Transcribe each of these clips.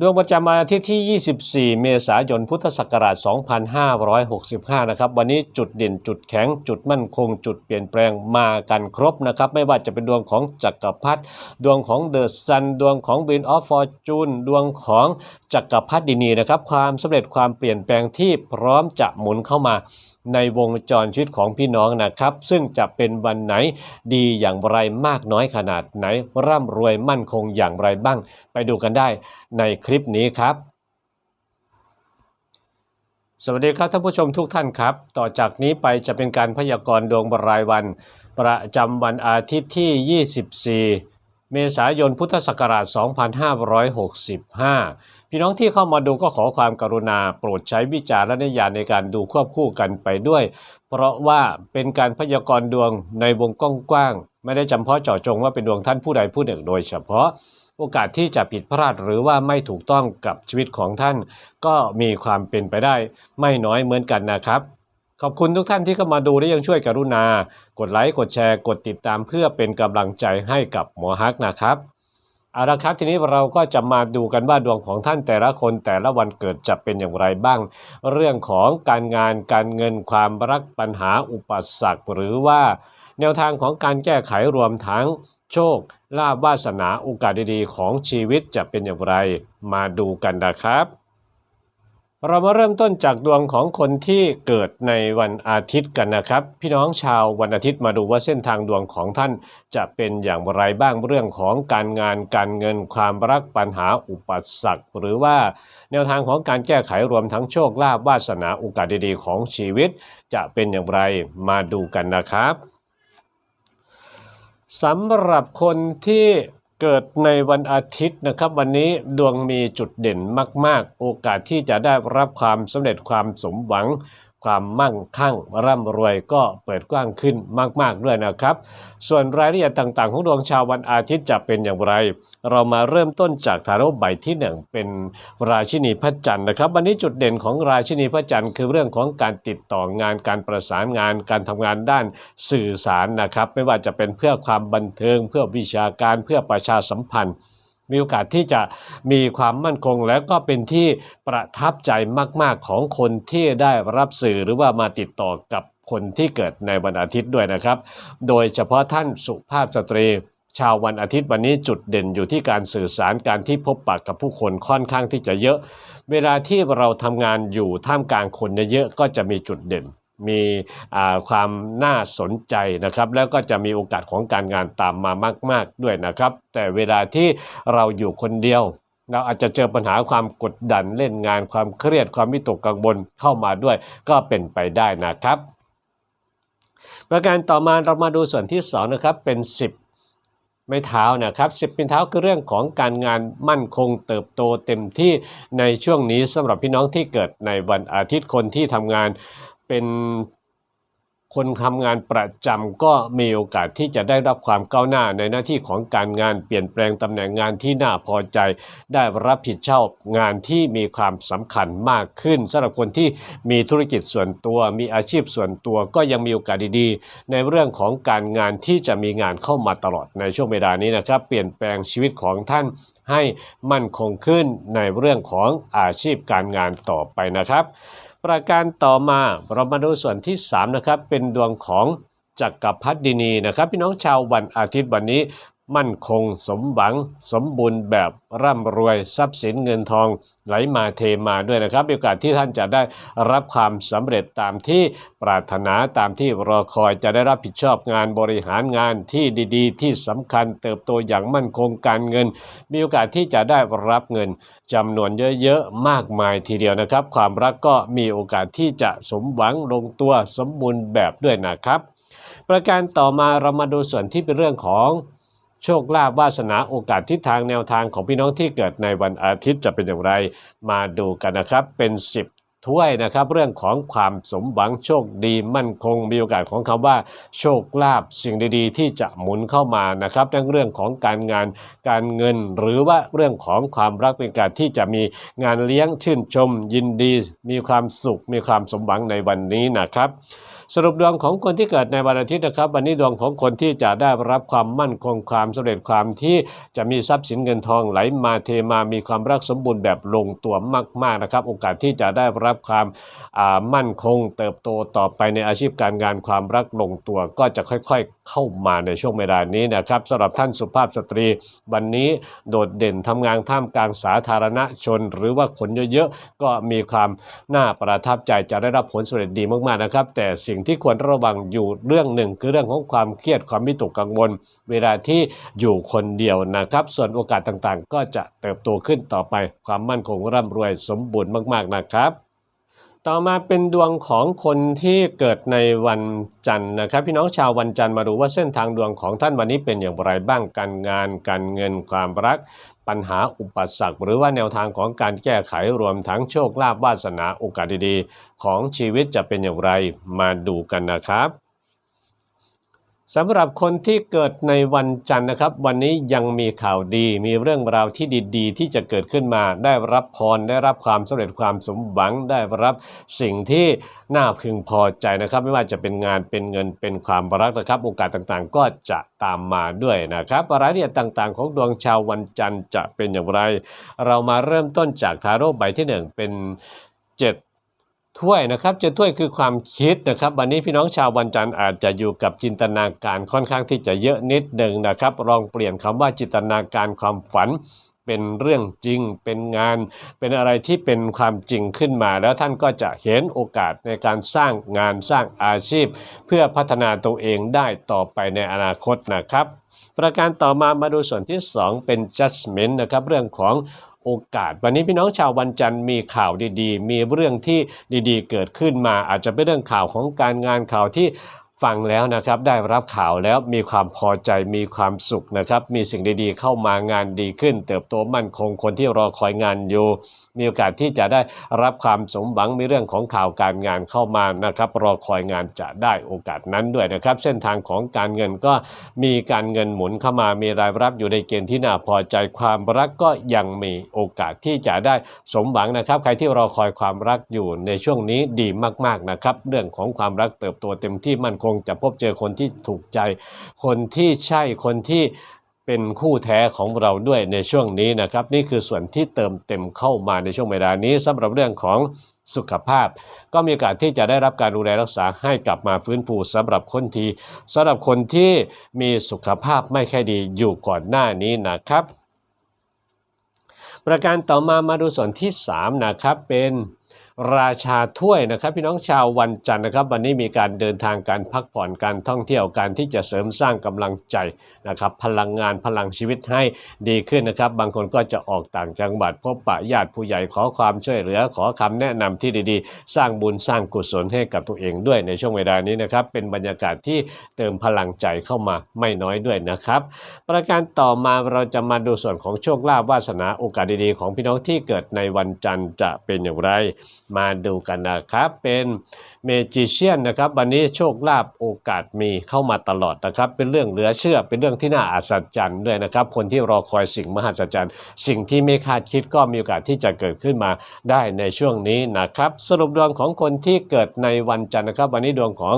ดวงประจำวันอาทิตย์ที่ 24 เมษายน พุทธศักราช 2565 นะครับ วันนี้จุดเด่น จุดแข็ง จุดมั่นคง จุดเปลี่ยนแปลงมากันครบนะครับ ไม่ว่าจะเป็นดวงของจักรพรรดิ ดวงของเดอะซัน ดวงของวินออฟฟอร์จูน ดวงของจักรพรรดินีนะครับ ความสำเร็จความเปลี่ยนแปลงที่พร้อมจะหมุนเข้ามา ในวงจรชีวิตของพี่น้องนะครับ ซึ่งจะเป็นวันไหนดีอย่างไรมากน้อยขนาดไหน ร่ำรวยมั่นคงอย่างไรบ้าง ไปดูกันได้ในคลิปนี้ครับ สวัสดีครับท่านผู้ชมทุกท่านครับ ต่อจากนี้ไปจะเป็นการพยากรณ์ดวงรายวัน ประจำวันอาทิตย์ที่ 24 เมษายนพุทธศักราช 2565 พี่น้องที่เข้ามาดูก็ขอความกรุณาโปรดใช้วิจารณญาณในการดูควบคู่กันไปด้วย เพราะว่าเป็นการพยากรณ์ดวงในวงกว้างๆ ไม่ได้จำเพาะเจาะจงว่าเป็นดวงท่านผู้ใดผู้หนึ่งโดยเฉพาะโอกาสที่จะผิดพลาดหรือว่าไม่ถูกต้องกับชีวิตของท่าน ก็มีความเป็นไปได้ไม่น้อยเหมือนกันนะครับ ขอบคุณทุกท่านที่เข้ามาดูและยังช่วยกรุณา กดไลค์ กดแชร์ กดติดตามเพื่อเป็นกำลังใจให้กับหมอฮักนะครับเอาละครับทีนี้เราก็จะมาดูกันว่าดวงของท่านแต่ละคนแต่ละวันเกิดจะเป็นอย่างไรบ้าง เรื่องของการงานการเงินความรักปัญหาอุปสรรคหรือว่า แนวทางของการแก้ไขรวมทั้งโชคลาภวาสนาโอกาสดีๆ ของชีวิตจะเป็นอย่างไร มาดูกันนะครับ เรามาเริ่มต้นจากดวงของคนที่เกิดในวันอาทิตย์กันนะครับ พี่น้องชาววันอาทิตย์มาดูว่าเส้นทางดวงของท่านจะเป็นอย่างไรบ้างเรื่องของการงานการเงินความรักปัญหาอุปสรรคหรือว่าแนวทางของการแก้ไขรวมทั้งโชคลาภวาสนาโอกาสดีๆของชีวิต จะเป็นอย่างไรมาดูกันนะครับสำหรับคนที่ เกิดในวันอาทิตย์นะครับ วันนี้ดวงมีจุดเด่นมาก ๆ โอกาสที่จะได้รับความสำเร็จความสมหวัง ความมั่งคั่ง ร่ำรวยก็เปิดกว้างขึ้นมาก ๆ ด้วยนะครับ ส่วนรายละเอียดต่าง ๆ ของดวงชาววันอาทิตย์จะเป็นอย่างไร เรามาเริ่มต้นจากทาโร่ใบที่หนึ่งเป็นราชินีพระจันทร์นะครับ วันนี้จุดเด่นของราชินีพระจันทร์คือเรื่องของการติดต่องานการประสานงานการทำงานด้านสื่อสารนะครับ ไม่ว่าจะเป็นเพื่อความบันเทิง เพื่อวิชาการเพื่อประชาสัมพันธ์มีโอกาสที่จะมีความมั่นคงและก็เป็นที่ประทับใจมาก ๆ ของคนที่ได้รับสื่อหรือว่ามาติดต่อกับคนที่เกิดในวันอาทิตย์ด้วยนะครับ โดยเฉพาะท่านสุภาพสตรี ชาววันอาทิตย์วันนี้จุดเด่นอยู่ที่การสื่อสารการที่พบปะกับผู้คนค่อนข้างที่จะเยอะ เวลาที่เราทำงานอยู่ท่ามกลางคนเยอะๆก็จะมีจุดเด่น มีความน่าสนใจนะครับ แล้วก็จะมีโอกาสของการงานตามมามาก ๆด้วยนะครับ แต่เวลาที่เราอยู่คนเดียวเราอาจจะเจอปัญหาความกดดันเล่นงานความเครียดความวิตกกังวลเข้ามาด้วย ก็เป็นไปได้นะครับ ประการต่อมาเรามาดูส่วนที่สองนะครับเป็น 10 ไม้เท้านะครับสิบเป็นเท้าคือเรื่องของการงานมั่นคงเติบโตเต็มที่ในช่วงนี้สำหรับพี่น้องที่เกิดในวันอาทิตย์คนที่ทำงานเป็น คนทำงานประจำก็มีโอกาสที่จะได้รับความก้าวหน้าในหน้าที่ของการงานเปลี่ยนแปลงตำแหน่งงานที่น่าพอใจ ได้รับผิดชอบงานที่มีความสำคัญมากขึ้นสำหรับคนที่มีธุรกิจส่วนตัว มีอาชีพส่วนตัวก็ยังมีโอกาสดีๆ ในเรื่องของการงานที่จะมีงานเข้ามาตลอดในช่วงเวลานี้นะครับ เปลี่ยนแปลงชีวิตของท่านให้มั่นคงขึ้นในเรื่องของอาชีพการงานต่อไปนะครับ ประการต่อมาเรามาดูส่วนที่3นะครับเป็นดวงของจักรพรรดินีนะครับพี่น้องชาววันอาทิตย์วันนี้ มั่นคง สมหวัง สมบูรณ์แบบร่ำรวยทรัพย์สินเงินทองไหลมาเทมาด้วยนะครับโอกาสที่ท่านจะได้รับความสำเร็จตามที่ปรารถนาตามที่รอคอยจะได้รับผิดชอบงานบริหารงานที่ดีๆ ที่สำคัญเติบโตอย่างมั่นคงการเงิน มีโอกาสที่จะได้รับเงินจำนวนเยอะๆมากมายทีเดียวนะครับ ความรักก็มีโอกาสที่จะสมหวังลงตัวสมบูรณ์แบบด้วยนะครับ ประการต่อมาเรามาดูส่วนที่เป็นเรื่องของ โชคลาภวาสนาโอกาสทิศทางแนวทางของพี่น้องที่เกิดในวันอาทิตย์จะเป็นอย่างไร มาดูกันนะครับเป็น ถ้วยนะครับ เรื่องของความสมหวังโชคดีมั่นคง มีโอกาสของคำว่า โชคลาภสิ่งดีๆ ที่จะหมุนเข้ามานะครับทั้งเรื่องของการงานการเงิน หรือว่าเรื่องของความรักเป็นการที่จะมีงานเลี้ยงชื่นชม ยินดี มีความสุข มีความสมหวังในวันนี้นะครับสรุปดวงของคนที่เกิดในวันอาทิตย์นะครับ วันนี้ดวงของคนที่จะได้รับความมั่นคงความสำเร็จความที่จะมีทรัพย์สินเงินทองไหลมาเทมามีความรักสมบูรณ์แบบลงตัวมากๆนะครับ โอกาสที่จะได้รับความมั่นคง เติบโตต่อไปในอาชีพการงานความรักลงตัว ก็จะค่อยๆเข้ามาในช่วงเวลานี้นะครับสำหรับท่านสุภาพสตรี วันนี้โดดเด่นทำงานท่ามกลางสาธารณชน หรือว่าคนเยอะๆก็มีความน่าประทับใจจะได้รับผลสำเร็จดีมากๆนะครับแต่สิ่งที่ควรระวังอยู่เรื่องหนึ่ง คือเรื่องของความเครียดความวิตกกังวล เวลาที่อยู่คนเดียวนะครับ ส่วนโอกาสต่างๆ ก็จะเติบโตขึ้นต่อไปความมั่นคงร่ำรวยสมบูรณ์มากๆนะครับ ต่อมาเป็นดวงของคนที่เกิดในวันจันทร์นะครับ พี่น้องชาววันจันทร์มาดูว่าเส้นทางดวงของท่านวันนี้เป็นอย่างไรบ้างการงาน การเงินความรัก ปัญหาอุปสรรค หรือว่าแนวทางของการแก้ไขรวมทั้งโชคลาภวาสนาโอกาสดีๆ ของชีวิตจะเป็นอย่างไรมาดูกันนะครับ สำหรับคนที่เกิดในวันจันทร์นะครับ วันนี้ยังมีข่าวดี มีเรื่องราวที่ดีๆ ที่จะเกิดขึ้นมา ได้รับพร ได้รับความสำเร็จความสมหวัง ได้รับสิ่งที่น่าพึงพอใจนะครับ ไม่ว่าจะเป็นงานเป็นเงินเป็นความรักนะครับ โอกาสต่างๆ ก็จะตามมาด้วยนะครับรายละเอียดต่างๆ ของดวงชาววันจันทร์จะเป็นอย่างไร เรามาเริ่มต้นจากทาโร่ใบที่หนึ่งเป็นเจ็ด ถ้วยนะครับจะถ้วยคือความคิดนะครับ วันนี้พี่น้องชาววันจันทร์อาจจะอยู่กับจินตนาการค่อนข้างที่จะเยอะนิดหนึ่งนะครับลองเปลี่ยนคำว่าจินตนาการความฝันเป็นเรื่องจริงเป็นงาน เป็นอะไรที่เป็นความจริงขึ้นมา แล้วท่านก็จะเห็นโอกาสในการสร้างงานสร้างอาชีพ เพื่อพัฒนาตัวเองได้ต่อไปในอนาคตนะครับ ประการต่อมามาดูส่วนที่ 2 เป็น judgment นะครับเรื่องของ โอกาส วันนี้พี่น้องชาววันจันทร์มีข่าวดีๆ มีเรื่องที่ดีๆ เกิดขึ้นมาอาจจะเป็นเรื่องข่าวของการงานข่าวที่ ฟังแล้วนะครับได้รับข่าวแล้วมีความพอใจมีความสุขนะครับ มีสิ่งดีๆ เข้ามางานดีขึ้น เติบโตมั่นคงคนที่รอคอยงานอยู่ มีโอกาสที่จะได้รับความสมหวังมีเรื่องของข่าวการงานเข้ามานะครับ รอคอยงานจะได้โอกาสนั้นด้วยนะครับ เส้นทางของการเงินก็มีการเงินหมุนเข้ามามีรายรับอยู่ในเกณฑ์ที่น่าพอใจความรักก็ยังมีโอกาสที่จะได้สมหวังนะครับ ใครที่รอคอยความรักอยู่ในช่วงนี้ดีมากๆนะครับ เรื่องของความรักเติบโตเต็มที่มั่นคงจะพบเจอคนที่ถูกใจ คนที่ใช่คนที่เป็นคู่แท้ของเราด้วยในช่วงนี้นะครับ นี่คือส่วนที่เติมเต็มเข้ามาในช่วงเวลานี้สำหรับเรื่องของสุขภาพ ก็มีโอกาสที่จะได้รับการดูแลรักษาให้กลับมาฟื้นฟูสำหรับคนที่สำหรับคนที่มีสุขภาพไม่ค่อยดีอยู่ก่อนหน้านี้นะครับ ประการต่อมามาดูส่วนที่ 3 นะครับเป็น ราชาถ้วยนะครับ พี่น้องชาววันจันทร์นะครับ วันนี้มีการเดินทางการพักผ่อนการท่องเที่ยวการที่จะเสริมสร้างกำลังใจนะครับ พลังงานพลังชีวิตให้ดีขึ้นนะครับ บางคนก็จะออกต่างจังหวัด พบปะญาติผู้ใหญ่ขอความช่วยเหลือขอคำแนะนำที่ดีๆ สร้างบุญสร้างกุศลให้กับตัวเองด้วยในช่วงเวลานี้นะครับ เป็นบรรยากาศที่เติมพลังใจเข้ามาไม่น้อยด้วยนะครับ ประการต่อมาเราจะมาดูส่วนของโชคลาภวาสนาโอกาสดีๆ ของพี่น้องที่เกิดในวันจันทร์จะเป็นอย่างไรมาดูกันนะครับเป็น เมจิเชียนนะครับวันนี้โชคลาภโอกาสมีเข้ามาตลอดนะครับ เป็นเรื่องเหลือเชื่อเป็นเรื่องที่น่าอัศจรรย์ด้วยนะครับ คนที่รอคอยสิ่งมหัศจรรย์ สิ่งที่ไม่คาดคิดก็มีโอกาสที่จะเกิดขึ้นมาได้ในช่วงนี้นะครับ สรุปดวงของคนที่เกิดในวันจันทร์นะครับ วันนี้ดวงของ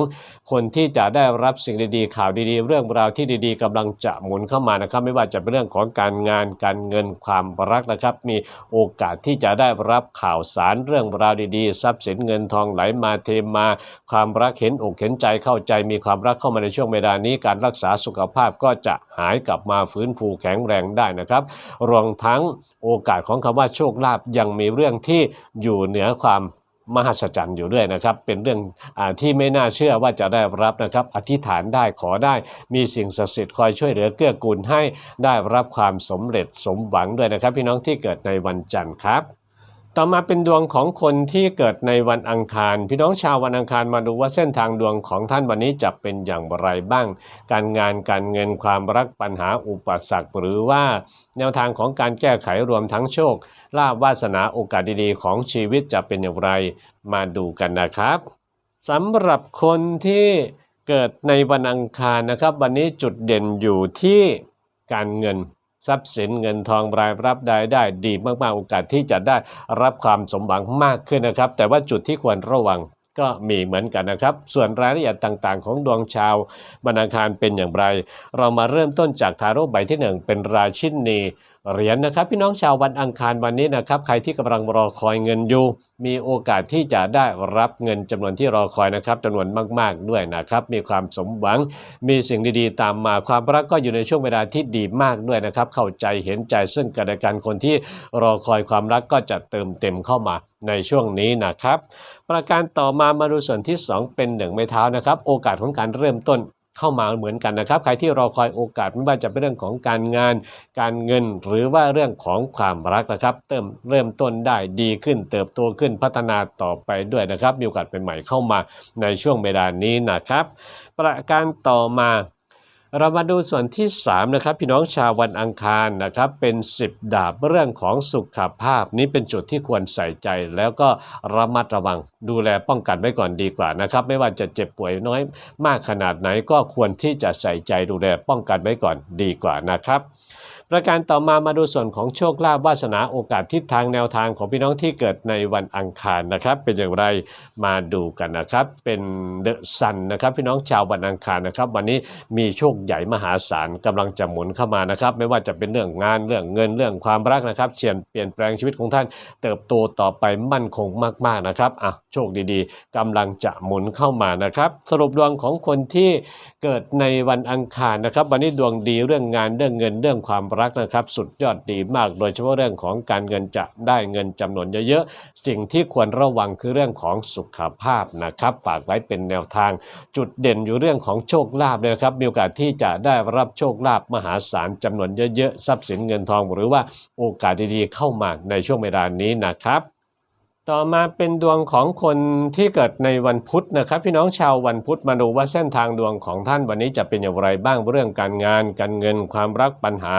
คนที่จะได้รับสิ่งดีๆ ข่าวดีๆ เรื่องราวที่ดีๆกำลังจะหมุนเข้ามานะครับ ไม่ว่าจะเป็นเรื่องของการงานการเงินความรักนะครับ มีโอกาสที่จะได้รับข่าวสารเรื่องราวดีๆ ทรัพย์สินเงินทองไหลมาเทมาความรักเห็นอกเห็นใจเข้าใจมีความรักเข้ามาในช่วงเวลานี้ การรักษาสุขภาพก็จะหายกลับมาฟื้นฟูแข็งแรงได้นะครับ รวมทั้งโอกาสของคำว่าโชคลาภยังมีเรื่องที่อยู่เหนือความมหัศจรรย์อยู่ด้วยนะครับ เป็นเรื่องอที่ไม่น่าเชื่อว่าจะได้รับนะครับ อธิษฐานได้ขอได้ มีสิ่งศักดิ์สิทธิ์คอยช่วยเหลือเกื้อกูลให้ได้รับความสำเร็จสมหวังด้วยนะครับ พี่น้องที่เกิดในวันจันทร์ครับ ต่อมาเป็นดวงของคนที่เกิดในวันอังคาร พี่น้องชาววันอังคารมาดูว่าเส้นทางดวงของท่านวันนี้จะเป็นอย่างไรบ้าง การงานการเงินความรักปัญหาอุปสรรคหรือว่าแนวทางของการแก้ไขรวมทั้งโชคลาภวาสนาโอกาสดีๆ ของชีวิตจะเป็นอย่างไรมาดูกันนะครับสำหรับคนที่เกิดในวันอังคารนะครับ วันนี้จุดเด่นอยู่ที่การเงิน ทรัพย์สินเงินทองรายรับได้ได้ดีมากๆ โอกาสที่จะได้รับความสมหวังมากขึ้นนะครับ แต่ว่าจุดที่ควรระวังก็มีเหมือนกันนะครับ ส่วนรายละเอียดต่างๆ ของดวงชาวบันาคารเป็นอย่างไร เรามาเริ่มต้นจากทาโร่ใบที่หนึ่งเป็นราชินี เหรียญนะครับพี่น้องชาววันอังคารวันนี้นะครับใครที่กำลังรอคอยเงินอยู่ มีโอกาสที่จะได้รับเงินจำนวนที่รอคอยนะครับจำนวนมาก ๆด้วยนะครับ มีความสมหวัง มีสิ่งดีๆ ตามมาความรักก็อยู่ในช่วงเวลาที่ดีมากด้วยนะครับ เข้าใจเห็นใจซึ่งกันและกันคนที่รอคอยความรักก็จะเติมเต็มเข้ามาในช่วงนี้นะครับ ประการต่อมามาดูส่วนที่ 2 เป็นหนึ่งไม้เท้านะครับ โอกาสของการเริ่มต้น เข้ามาเหมือนกันนะครับ ใครที่รอคอยโอกาสไม่ว่าจะเป็นเรื่องของการงาน การเงินหรือว่าเรื่องของความรักนะครับ เติมเริ่มต้นได้ดีขึ้น เติบโตขึ้นพัฒนาต่อไปด้วยนะครับ มีโอกาสเป็นใหม่เข้ามาในช่วงเวลานี้นะครับ ประการต่อมา เรามาดูส่วนที่ 3 นะครับ พี่น้องชาววันอังคารนะครับ เป็น 10 ดาบเรื่องของสุขภาพ นี้เป็นจุดที่ควรใส่ใจ แล้วก็ระมัดระวังดูแลป้องกันไว้ก่อนดีกว่านะครับ ไม่ว่าจะเจ็บป่วยน้อยมากขนาดไหนก็ควรที่จะใส่ใจดูแลป้องกันไว้ก่อนดีกว่านะครับ ประการต่อมามาดูส่วนของโชคลาภวาสนาโอกาสทิศทางแนวทางของพี่น้องที่เกิดในวันอังคารนะครับ เป็นอย่างไรมาดูกันนะครับ เป็นเดอะซันนะครับ พี่น้องชาววันอังคารนะครับ วันนี้มีโชคใหญ่มหาศาลกำลังจะหมุนเข้ามานะครับ ไม่ว่าจะเป็นเรื่องงานเรื่องเงินเรื่องความรักนะครับเปลี่ยนเปลี่ยนแปลงชีวิตของท่าน เติบโตต่อไปมั่นคงมากๆนะครับอะโชคดีๆกำลังจะหมุนเข้ามานะครับ สรุปดวงของคนที่เกิดในวันอังคารนะครับ วันนี้ดวงดีเรื่องงานเรื่องเงินเรื่องความรักนะครับ สุดยอดดีมาก โดยเฉพาะเรื่องของการเงินจะได้เงินจำนวนเยอะๆ สิ่งที่ควรระวังคือเรื่องของสุขภาพนะครับ ฝากไว้เป็นแนวทาง จุดเด่นอยู่เรื่องของโชคลาภเลยนะครับ มีโอกาสที่จะได้รับโชคลาภมหาศาลจำนวนเยอะๆ ทรัพย์สินเงินทองหรือว่าโอกาสดีๆเข้ามาในช่วงเวลานี้นะครับ ต่อมาเป็นดวงของคนที่เกิดในวันพุธนะครับ พี่น้องชาววันพุธมาดูว่าเส้นทางดวงของท่านวันนี้จะเป็นอย่างไรบ้างเรื่องการงาน การเงินความรักปัญหา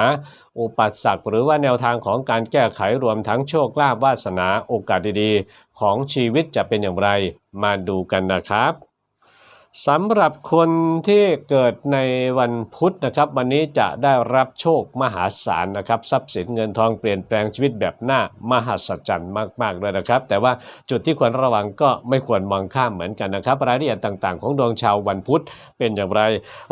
อุปสรรคหรือว่าแนวทางของการแก้ไขรวมทั้งโชคลาภวาสนาโอกาสดีๆ ของชีวิตจะเป็นอย่างไร มาดูกันนะครับ สำหรับคนที่เกิดในวันพุธนะครับ วันนี้จะได้รับโชคมหาศาลนะครับ ทรัพย์สินเงินทองเปลี่ยนแปลงชีวิตแบบหน้ามหัศจรรย์มากๆเลยนะครับ แต่ว่าจุดที่ควรระวังก็ไม่ควรมองข้ามเหมือนกันนะครับ รายละเอียดต่างๆ ของดวงชาววันพุธเป็นอย่างไร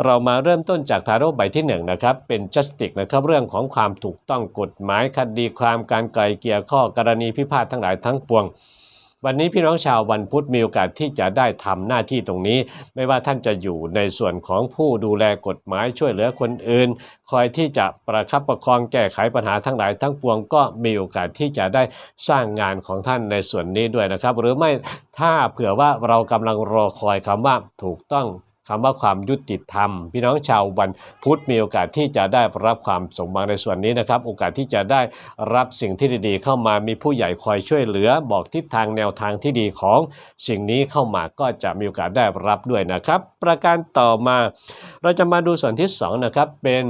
เรามาเริ่มต้นจากทาโร่ใบที่หนึ่งนะครับเป็นจัสติกนะครับเรื่องของความถูกต้องกฎหมายคดีความการไกลเกลี่ยข้อกรณีพิพาททั้งหลายทั้งปวง วันนี้พี่น้องชาววันพุธมีโอกาสที่จะได้ทำหน้าที่ตรงนี้ ไม่ว่าท่านจะอยู่ในส่วนของผู้ดูแลกฎหมายช่วยเหลือคนอื่น คอยที่จะประคับประคองแก้ไขปัญหาทั้งหลายทั้งปวงก็มีโอกาสที่จะได้สร้างงานของท่านในส่วนนี้ด้วยนะครับ หรือไม่ถ้าเผื่อว่าเรากำลังรอคอยคำว่าถูกต้อง คำว่าความยุติธรรม พี่น้องชาววันพุธมีโอกาสที่จะได้รับความสมหวังในส่วนนี้นะครับ โอกาสที่จะได้รับสิ่งที่ดีๆ เข้ามามีผู้ใหญ่คอยช่วยเหลือ บอกทิศทางแนวทางที่ดีของสิ่งนี้เข้ามาก็จะมีโอกาสได้รับด้วยนะครับ ประการต่อมาเราจะมาดูส่วนที่สองนะครับเป็น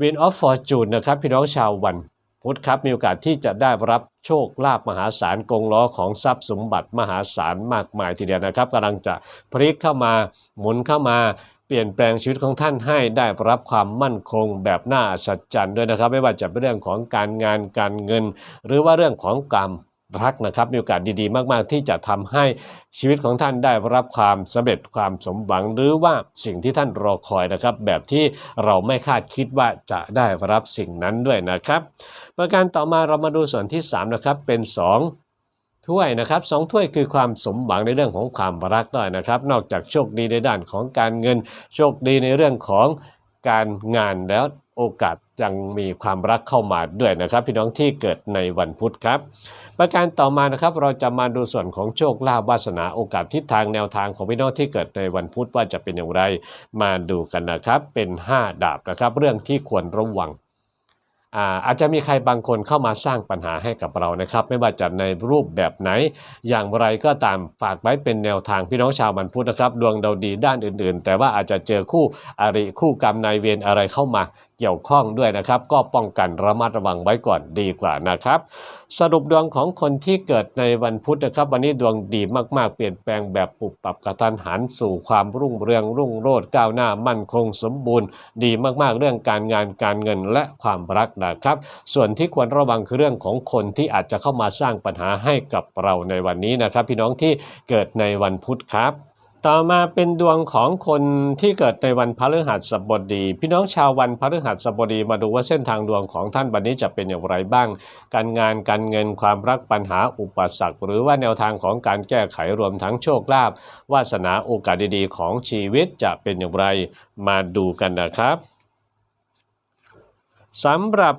Win of Fortune นะครับพี่น้องชาววัน พุธครับมีโอกาสที่จะได้รับโชคลาภมหาศาลกงล้อของทรัพย์สมบัติมหาศาลมากมายทีเดียวนะครับกำลังจะพลิกเข้ามาหมุนเข้ามาเปลี่ยนแปลงชีวิตของท่านให้ได้รับความมั่นคงแบบน่าอัศจรรย์ด้วยนะครับ ไม่ว่าจะเป็นเรื่องของการงานการเงิน หรือว่าเรื่องของการ รักนะครับ มีโอกาสดีๆ มากๆ ที่จะทำให้ชีวิตของท่านได้รับความสำเร็จความสมหวังหรือว่าสิ่งที่ท่านรอคอยนะครับ แบบที่เราไม่คาดคิดว่าจะได้รับสิ่งนั้นด้วยนะครับ ประการต่อมาเรามาดูส่วนที่ 3 นะครับ เป็น 2ถ้วยนะครับสองถ้วยคือความสมหวังในเรื่องของความรักด้วยนะครับ นอกจากโชคดีในด้านของการเงิน โชคดีในเรื่องของการงานแล้วโอกาส ยังมีความรักเข้ามาด้วยนะครับ พี่น้องที่เกิดในวันพุธครับ ประการต่อมานะครับเราจะมาดูส่วนของโชคลาภวาสนาโอกาสทิศทางแนวทางของพี่น้องที่เกิดในวันพุธว่าจะเป็นอย่างไรมาดูกันนะครับเป็น 5 ดาบนะครับเรื่องที่ควรระวังอาจจะมีใครบางคนเข้ามาสร้างปัญหาให้กับเรานะครับ ไม่ว่าจะในรูปแบบไหน อย่างไรก็ตามฝากไว้เป็นแนวทางพี่น้องชาวมันพุธนะครับ ดวงเดาดีด้านอื่นๆ แต่ว่าอาจจะเจอคู่อริคู่กรรมนายเวรอะไรเข้ามา เกี่ยวข้องด้วยนะครับ ก็ป้องกันระมัดระวังไว้ก่อนดีกว่านะครับ สรุปดวงของคนที่เกิดในวันพุธนะครับ วันนี้ดวงดีมากๆ เปลี่ยนแปลงแบบปุบปรับกระทันหันสู่ความรุ่งเรืองรุ่งโรจน์ก้าวหน้ามั่นคงสมบูรณ์ ดีมากๆ เรื่องการงานการเงินและความรักนะครับ ส่วนที่ควรระวังคือเรื่องของคนที่อาจจะเข้ามาสร้างปัญหาให้กับเราในวันนี้นะครับ พี่น้องที่เกิดในวันพุธครับ ต่อมาเป็นดวงของคนที่เกิดในวันพฤหัสบดี พี่น้องชาววันพฤหัสบดีมาดูว่าเส้นทางดวงของท่านวันนี้จะเป็นอย่างไรบ้าง การงานการเงินความรักปัญหาอุปสรรค หรือว่าแนวทางของการแก้ไขรวมทั้งโชคลาภวาสนาโอกาสดีๆ ของชีวิตจะเป็นอย่างไรมาดูกันนะครับสำหรับ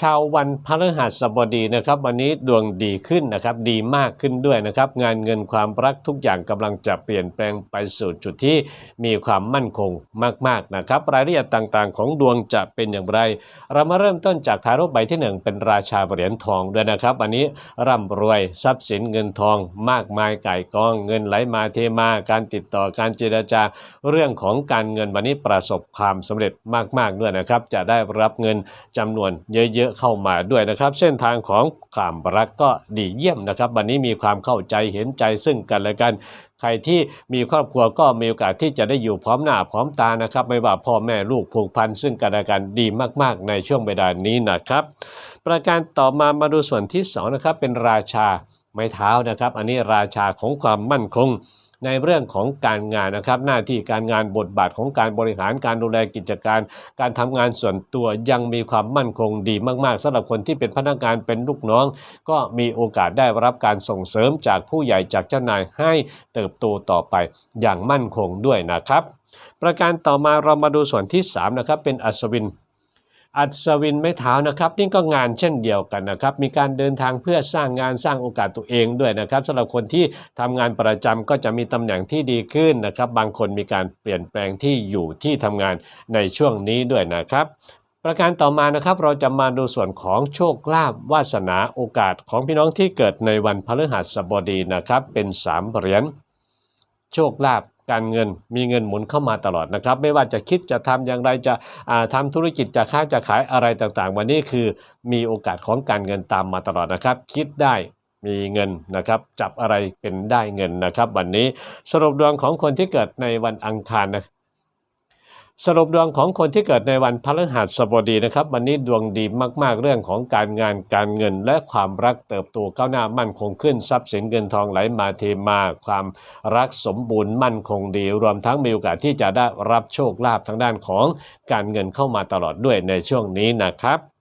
ชาววันพฤหัสบดีนะครับ วันนี้ดวงดีขึ้นนะครับ ดีมากขึ้นด้วยนะครับ งานเงินความรักทุกอย่างกำลังจะเปลี่ยนแปลงไปสู่จุดที่มีความมั่นคงมากๆนะครับ รายละเอียดต่างๆ ของดวงจะเป็นอย่างไร เรามาเริ่มต้นจากทารกใบที่หนึ่งเป็นราชาเหรียญทองด้วยนะครับวันนี้ร่ำรวยทรัพย์สินเงินทอง มากมายไก่กอง เงินไหลมาเทมา การติดต่อการเจรจา เรื่องของการเงินวันนี้ประสบความสำเร็จมากๆด้วยนะครับ จะได้รับเงินจำนวนเยอะๆเข้ามาด้วยนะครับ เส้นทางของความรักก็ดีเยี่ยมนะครับ วันนี้มีความเข้าใจเห็นใจซึ่งกันและกัน ใครที่มีครอบครัวก็มีโอกาสที่จะได้อยู่พร้อมหน้าพร้อมตานะครับ ไม่ว่าพ่อแม่ลูกผูกพันซึ่งกันและกันดีมากๆ ในช่วงเวลานี้นะครับ ประการต่อมามาดูส่วนที่สองนะครับเป็นราชาไม้เท้านะครับ อันนี้ราชาของความมั่นคง ในเรื่องของการงานนะครับ หน้าที่การงานบทบาทของการบริหารการดูแลกิจการ การทำงานส่วนตัวยังมีความมั่นคงดีมากๆสำหรับคนที่เป็นพนักงานเป็นลูกน้อง ก็มีโอกาสได้รับการส่งเสริมจากผู้ใหญ่จากเจ้านายให้เติบโตต่อไปอย่างมั่นคงด้วยนะครับ ประการต่อมาเรามาดูส่วนที่สามนะครับเป็นอัศวิน อัศวินไม้เท้านะครับ นี่ก็งานเช่นเดียวกันนะครับ มีการเดินทางเพื่อสร้างงานสร้างโอกาสตัวเองด้วยนะครับสำหรับคนที่ทำงานประจำก็จะมีตำแหน่งที่ดีขึ้นนะครับ บางคนมีการเปลี่ยนแปลงที่อยู่ที่ทำงานในช่วงนี้ด้วยนะครับประการต่อมานะครับเราจะมาดูส่วนของโชคลาภวาสนาโอกาสของพี่น้องที่เกิดในวันพฤหัสบดีนะครับ เป็นสามเหรียญโชคลาภ การเงินมีเงินหมุนเข้ามาตลอดนะครับ ไม่ว่าจะคิดจะทำอย่างไรจะทำทำธุรกิจจะค้าจะขายอะไรต่างๆ วันนี้คือมีโอกาสของการเงินตามมาตลอดนะครับ คิดได้มีเงินนะครับจับอะไรเป็นได้เงินนะครับ วันนี้สรุปดวงของคนที่เกิดในวันอังคารนะ สรุปดวงของคนที่เกิดในวันพฤหัสบดีนะครับ วันนี้ดวงดีมากๆ เรื่องของการงานการเงินและความรักเติบโตก้าวหน้ามั่นคงขึ้นทรัพย์สินเงินทองไหลมาเทมาความรักสมบูรณ์มั่นคงดี รวมทั้งมีโอกาสที่จะได้รับโชคลาภทางด้านของการเงินเข้ามาตลอดด้วยในช่วงนี้นะครับ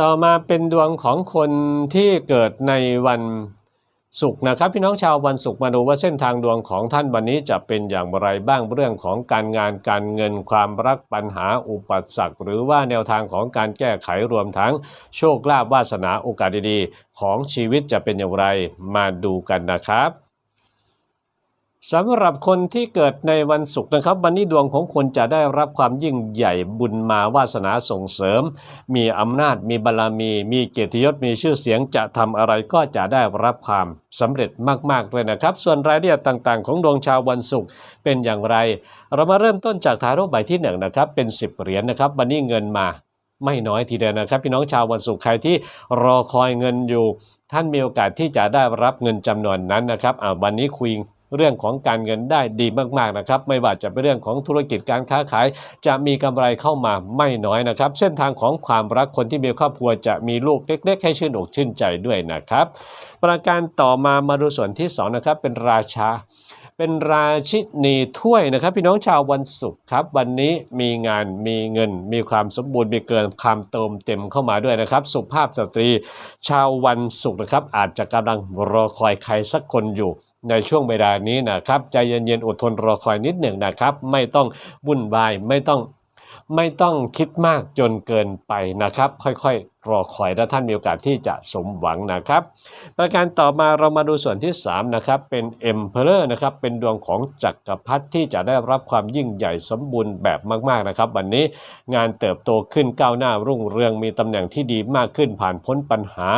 ต่อมาเป็นดวงของคนที่เกิดในวันศุกร์นะครับ พี่น้องชาววันศุกร์มาดูว่าเส้นทางดวงของท่านวันนี้จะเป็นอย่างไรบ้างเรื่องของการงานการเงินความรักปัญหาอุปสรรคหรือว่าแนวทางของการแก้ไขรวมทั้งโชคลาภวาสนาโอกาสดีๆ ของชีวิตจะเป็นอย่างไรมาดูกันนะครับ สำหรับคนที่เกิดในวันศุกร์นะครับ วันนี้ดวงของคนจะได้รับความยิ่งใหญ่บุญมาวาสนาส่งเสริม มีอำนาจมีบารรมี มีเกียรติยศมีชื่อเสียงจะทำอะไรก็จะได้รับความสำเร็จมากๆเลยนะครับ ส่วนรายละเอียดต่างๆ ของดวงชาววันศุกร์เป็นอย่างไร เรามาเริ่มต้นจากทารกใบที่หนึ่งนะครับเป็น 10 เหรียญนะครับ วันนี้เงินมาไม่น้อยทีเดียวนะครับ พี่น้องชาววันศุกร์ใครที่รอคอยเงินอยู่ ท่านมีโอกาสที่จะได้รับเงินจำนวนนั้นนะครับวันนี้คุย เรื่องของการเงินได้ดีมากๆนะครับ ไม่ว่าจะเป็นเรื่องของธุรกิจการค้าขาย จะมีกำไรเข้ามาไม่น้อยนะครับ เส้นทางของความรักคนที่มีครอบครัวจะมีลูกเล็ก ๆ ให้ชื่นอกชื่นใจด้วยนะครับ ประการต่อมามาดูส่วนที่สองนะครับเป็นราชาเป็นราชินีถ้วยนะครับ พี่น้องชาววันศุกร์ครับ วันนี้มีงานมีเงิน มีความสมบูรณ์มีเกินความเติมเต็มเข้ามาด้วยนะครับ สุภาพสตรี ชาววันศุกร์นะครับ อาจจะกำลังรอคอยใครสักคนอยู่ ในช่วงเวลานี้นะครับ ใจเย็นๆอดทนรอคอยนิดหนึ่งนะครับ ไม่ต้องวุ่นวายไม่ต้องไม่ต้องคิดมากจนเกินไปนะครับ ค่อยๆ รอคอยและท่านมีโอกาสที่จะสมหวังนะครับ ประการต่อมาเรามาดูส่วนที่ 3 นะครับ เป็น Emperor นะครับ เป็นดวงของจักรพรรดิที่จะได้รับความยิ่งใหญ่สมบูรณ์แบบมากๆนะครับ วันนี้งานเติบโตขึ้นก้าวหน้ารุ่งเรืองมีตำแหน่งที่ดีมากขึ้นผ่านพ้นปัญหา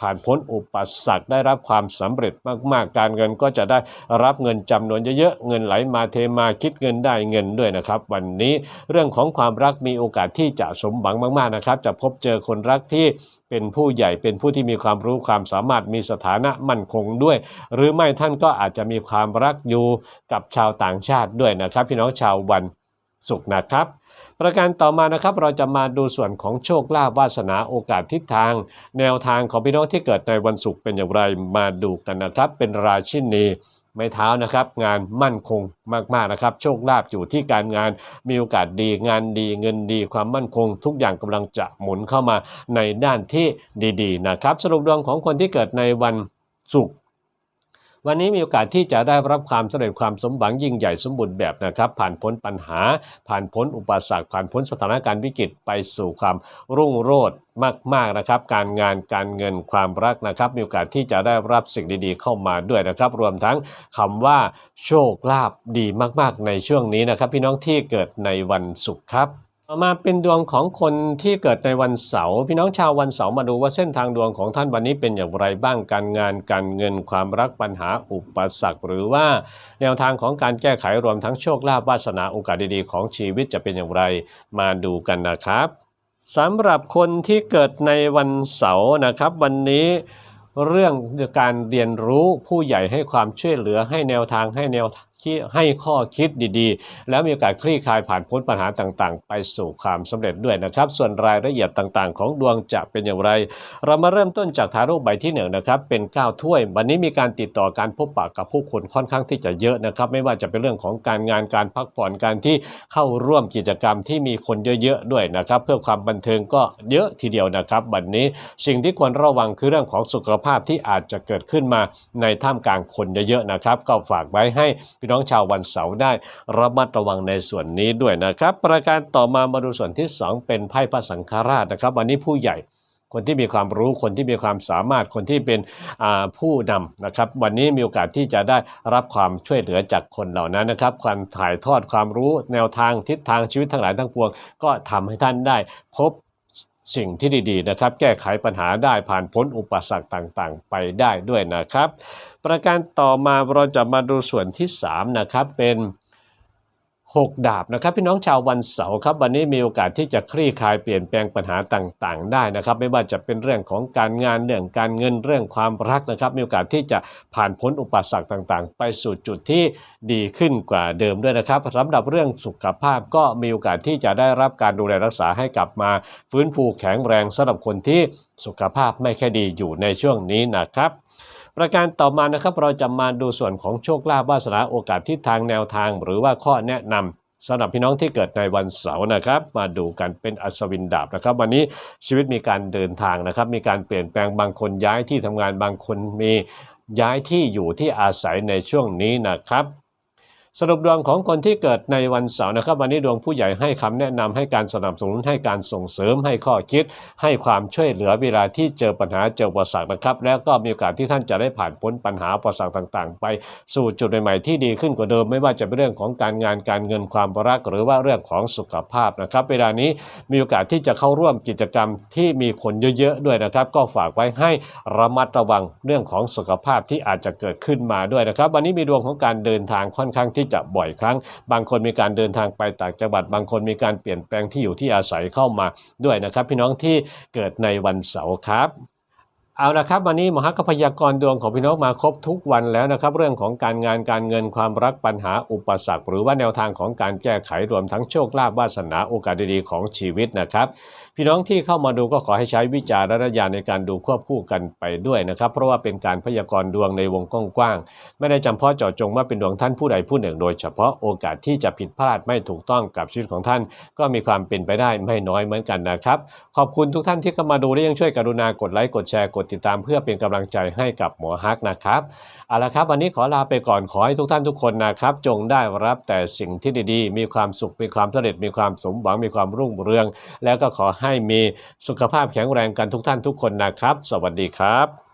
ผ่านพ้นอุปสรรคได้รับความสำเร็จมากๆ การเงินก็จะได้รับเงินจำนวนเยอะๆ เงินไหลมาเทมาคิดเงินได้เงินด้วยนะครับ วันนี้เรื่องของความรักมีโอกาสที่จะสมหวังมากๆนะครับ จะพบเจอคนรักที่เป็นผู้ใหญ่เป็นผู้ที่มีความรู้ความสามารถมีสถานะมั่นคงด้วย หรือไม่ท่านก็อาจจะมีความรักอยู่กับชาวต่างชาติด้วยนะครับ พี่น้องชาววัน ศุกนะครับ ประการต่อมานะครับเราจะมาดูส่วนของโชคลาภวาสนาโอกาสทิศทาง แนวทางของพี่น้องที่เกิดในวันศุกร์เป็นอย่างไรมาดูกันนะครับ เป็นราชินีไม้เท้านะครับงานมั่นคงมากๆนะครับ โชคลาภอยู่ที่การงานมีโอกาสดีงานดีเงินดีความมั่นคง ทุกอย่างกำลังจะหมุนเข้ามาในด้านที่ดีๆนะครับ สรุปดวงของคนที่เกิดในวันศุกร์ วันนี้มีโอกาสที่จะได้รับความสำเร็จความสมหวังยิ่งใหญ่สมบูรณ์แบบนะครับ ผ่านพ้นปัญหา ผ่านพ้นอุปสรรคผ่านพ้นสถานการณ์วิกฤตไปสู่ความรุ่งโรจน์มากๆนะครับ การงานการเงินความรักนะครับ มีโอกาสที่จะได้รับสิ่งดีๆ เข้ามาด้วยนะครับ รวมทั้งคำว่าโชคลาภดีมากๆในช่วงนี้นะครับ พี่น้องที่เกิดในวันศุกร์ครับ ต่อมาเป็นดวงของคนที่เกิดในวันเสาร์พี่น้องชาววันเสาร์มาดูว่าเส้นทางดวงของท่านวันนี้เป็นอย่างไรบ้างการงานการเงินความรักปัญหาอุปสรรคหรือว่าแนวทางของการแก้ไขรวมทั้งโชคลาภวาสนาโอกาสดีๆของชีวิตจะเป็นอย่างไรมาดูกันนะครับสำหรับคนที่เกิดในวันเสาร์นะครับ วันนี้เรื่องการเรียนรู้ผู้ใหญ่ให้ความช่วยเหลือให้แนวทางให้แนว ให้ข้อคิดดีๆ แล้วมีโอกาสคลี่คลายผ่านพ้นปัญหาต่างๆ ไปสู่ความสำเร็จด้วยนะครับ ส่วนรายละเอียดต่างๆ ของดวงจะเป็นอย่างไร เรามาเริ่มต้นจากทาโร่ใบที่หนึ่งนะครับ เป็น9ถ้วย วันนี้มีการติดต่อการพบปะกับผู้คนค่อนข้างที่จะเยอะนะครับ ไม่ว่าจะเป็นเรื่องของการงานการพักผ่อนการที่เข้าร่วมกิจกรรมที่มีคนเยอะๆด้วยนะครับ เพื่อความบันเทิงก็เยอะทีเดียวนะครับวันนี้สิ่งที่ควรระวังคือเรื่องของสุขภาพที่อาจจะเกิดขึ้นมาในท่ามกลางคนเยอะๆนะครับ ก็ฝากไว้ให้พี่น้องชาววันเสาร์ได้ระมัดระวังในส่วนนี้ด้วยนะครับ ประการต่อมามาดูส่วนที่ 2 เป็นไพ่พระสังฆราชนะครับ วันนี้ผู้ใหญ่คนที่มีความรู้คนที่มีความสามารถคนที่เป็นผู้นำนะครับวันนี้มีโอกาสที่จะได้รับความช่วยเหลือจากคนเหล่านั้นนะครับความถ่ายทอดความรู้แนวทางทิศทางชีวิตทั้งหลายทั้งปวง ก็ทำให้ท่านได้ พบ สิ่งที่ดีๆนะครับ แก้ไขปัญหาได้ผ่านพ้นอุปสรรคต่างๆ ไปได้ด้วยนะครับ ประการต่อมาเราจะมาดูส่วนที่ 3 นะครับเป็น 6 ดาบนะครับ พี่น้องชาววันเสาร์ครับ วันนี้มีโอกาสที่จะคลี่คลายเปลี่ยนแปลงปัญหาต่างๆ ได้นะครับ ไม่ว่าจะเป็นเรื่องของการงานเรื่องการเงินเรื่องความรักนะครับ มีโอกาสที่จะผ่านพ้นอุปสรรคต่างๆ ไปสู่จุดที่ดีขึ้นกว่าเดิมด้วยนะครับสำหรับเรื่องสุขภาพก็มีโอกาสที่จะได้รับการดูแลรักษาให้กลับมา ฟื้นฟูแข็งแรงสำหรับคนที่สุขภาพไม่ค่อยดีอยู่ในช่วงนี้นะครับ ประการต่อมานะครับเราจะมาดูส่วนของโชคลาภวาสนาโอกาสทิศทางแนวทาง หรือว่าข้อแนะนำสำหรับพี่น้องที่เกิดในวันเสาร์นะครับ มาดูกันเป็นอัศวินดาบนะครับ วันนี้ชีวิตมีการเดินทางนะครับ มีการเปลี่ยนแปลงบางคนย้ายที่ทำงานบางคนมีย้ายที่อยู่ที่อาศัยในช่วงนี้นะครับ สรุปดวงของคนที่เกิดในวันเสาร์นะครับ วันนี้ดวงผู้ใหญ่ให้คำแนะนำให้การสนับสนุนให้การส่งเสริมให้ข้อคิด ให้ความช่วยเหลือเวลาที่เจอปัญหาเจออุปสรรคนะครับ แล้วก็มีโอกาสที่ท่านจะได้ผ่านพ้นปัญหาอุปสรรคต่างๆ ไปสู่จุดใหม่ๆที่ดีขึ้นกว่าเดิม ไม่ว่าจะเป็นเรื่องของการงานการเงินความรักหรือว่าเรื่องของสุขภาพนะครับ เวลานี้มีโอกาสที่จะเข้าร่วมกิจกรรมที่มีคนเยอะๆด้วยนะครับ ก็ฝากไว้ให้ระมัดระวังเรื่องของสุขภาพที่อาจจะเกิดขึ้นมาด้วยนะครับ วันนี้มีดวงของการเดินทางค่อนข้างที่จะบ่อยครั้ง บางคนมีการเดินทางไปต่างจังหวัด บางคนมีการเปลี่ยนแปลงที่อยู่ที่อาศัยเข้ามาด้วยนะครับ พี่น้องที่เกิดในวันเสาร์ครับ เอาละครับวันนี้มอฮักพยากรดวงของพี่น้องมาครบทุกวันแล้วนะครับ เรื่องของการงานการเงินความรักปัญหาอุปสรรค หรือว่าแนวทางของการแก้ไขรวมทั้งโชคลาภวาสนาโอกาสดีๆของชีวิตนะครับ พี่น้องที่เข้ามาดูก็ขอให้ใช้วิจารณญาณในการดูควบคู่กันไปด้วยนะครับ เพราะว่าเป็นการพยากรณ์ดวงในวงกว้างๆไม่ได้จำเพาะเจาะจงว่าเป็นดวงท่านผู้ใดผู้หนึ่ง โดยเฉพาะโอกาสที่จะผิดพลาดไม่ถูกต้องกับชีวิตของท่าน ก็มีความเป็นไปได้ไม่น้อยเหมือนกันนะครับ ขอบคุณทุกท่านที่เข้ามาดูและยังช่วยกรุณากดไลค์กดแชร์กดติดตามเพื่อเป็นกำลังใจให้กับหมอฮักนะครับเอาละครับ วันนี้ขอลาไปก่อนขอให้ทุกท่านทุกคนนะครับ จงได้รับแต่สิ่งที่ดีๆ มีความสุขมีความสำเร็จมีความสมหวังมีความรุ่งเรือง แล้วก็ขอให้มีสุขภาพแข็งแรงกันทุกท่านทุกคนนะครับ สวัสดีครับ